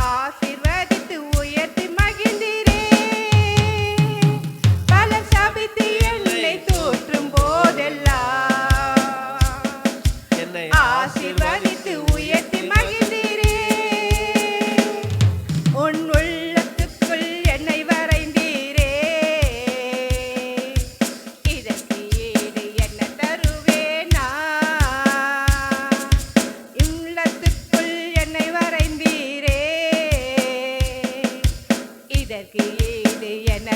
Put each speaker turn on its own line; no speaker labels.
ஆசிர்வதித்து உயர்த்தி மகிழ்ந்திரே. பலர் சபித்து என்னை தூற்றும் போதெல்லாம். ஆசிர்வதித்து இதற்கு ஏது என